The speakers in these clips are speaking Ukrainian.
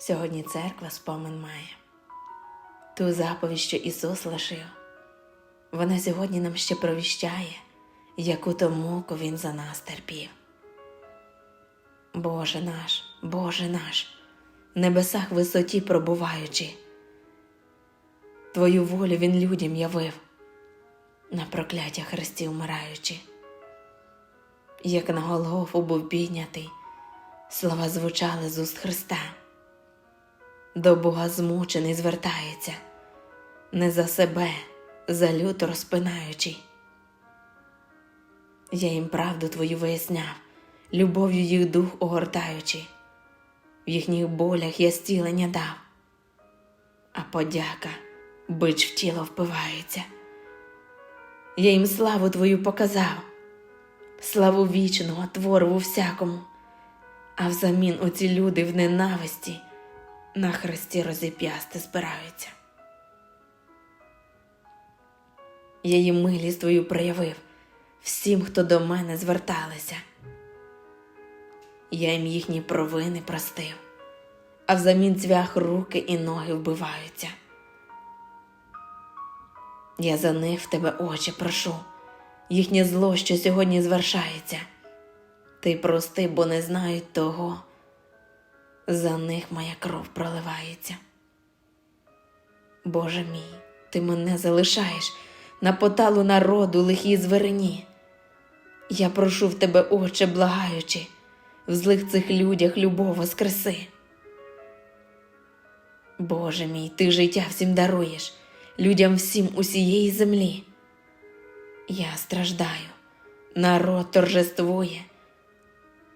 Сьогодні церква спомин має ту заповідь, що Ісус лишив. Вона сьогодні нам ще провіщає, яку то муку Він за нас терпів. Боже наш, Боже наш, в небесах висоті пробуваючи, Твою волю Він людям явив, на прокляття Христі вмираючи. Як на Голгофу був піднятий, слова звучали з уст Христа. До Бога змучений звертається, не за себе, за люто розпинаючи. Я їм правду твою виясняв, любов'ю їх дух огортаючи, в їхніх болях я стілення дав, а подяка бич в тіло впивається. Я їм славу твою показав, славу вічного твору всякому, а взамін оці люди в ненависті на хресті розіп'ясти збираються. Я їм милість твою проявив всім, хто до мене зверталися. Я їм їхні провини простив, а взамін цвях руки і ноги вбиваються. Я за них в тебе очі прошу, їхнє зло, що сьогодні звершається. Ти прости, бо не знають того, за них моя кров проливається. Боже мій, ти мене залишаєш на поталу народу лихій зверені. Я прошу в тебе, Отче, благаючи, в злих цих людях любов воскреси. Боже мій, ти життя всім даруєш, людям всім усієї землі. Я страждаю, народ торжествує.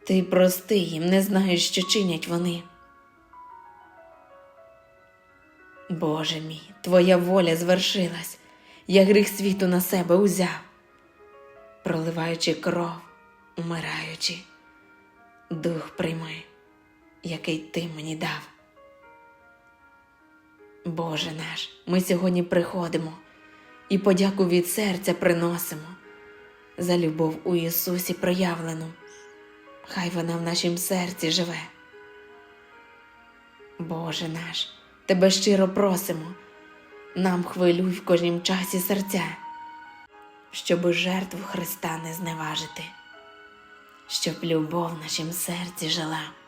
Ти прости їм, не знаєш, що чинять вони. Боже мій, твоя воля звершилась, я гріх світу на себе узяв, проливаючи кров, умираючи, дух прийми, який ти мені дав. Боже наш, ми сьогодні приходимо і подяку від серця приносимо за любов у Ісусі проявлену. Хай вона в нашім серці живе. Боже наш, тебе щиро просимо, нам хвилюй в кожнім часі серця, щоби жертву Христа не зневажити, щоб любов в нашім серці жила.